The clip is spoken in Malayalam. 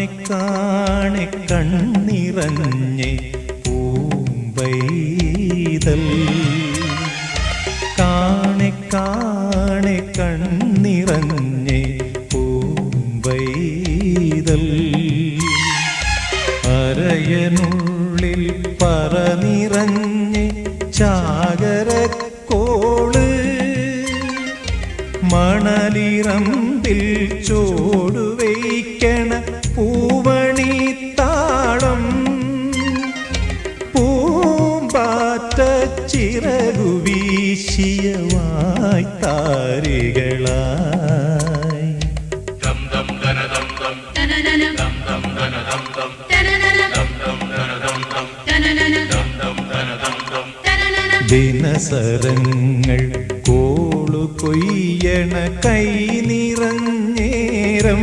കാണെ കാണെ കണ്ണിറഞ്ഞെ പൂമ്പൈതൽ കാണെ കാണെ കണ്ണിറഞ്ഞ് പൂമ്പൈതൽ അരയനുള്ളിൽ പറനിറഞ്ഞ് ചാകരക്കോൾ. മണലിറമ്പിൽ ചോടുവയ്ക്കണ പൂമ്പാറ്റ ചിറകു വീശിയ വായ്ത്താരികളായി ദിനസരങ്ങൾ കോളു കൊയ്യണ കൈ നിറഞ്ഞേരം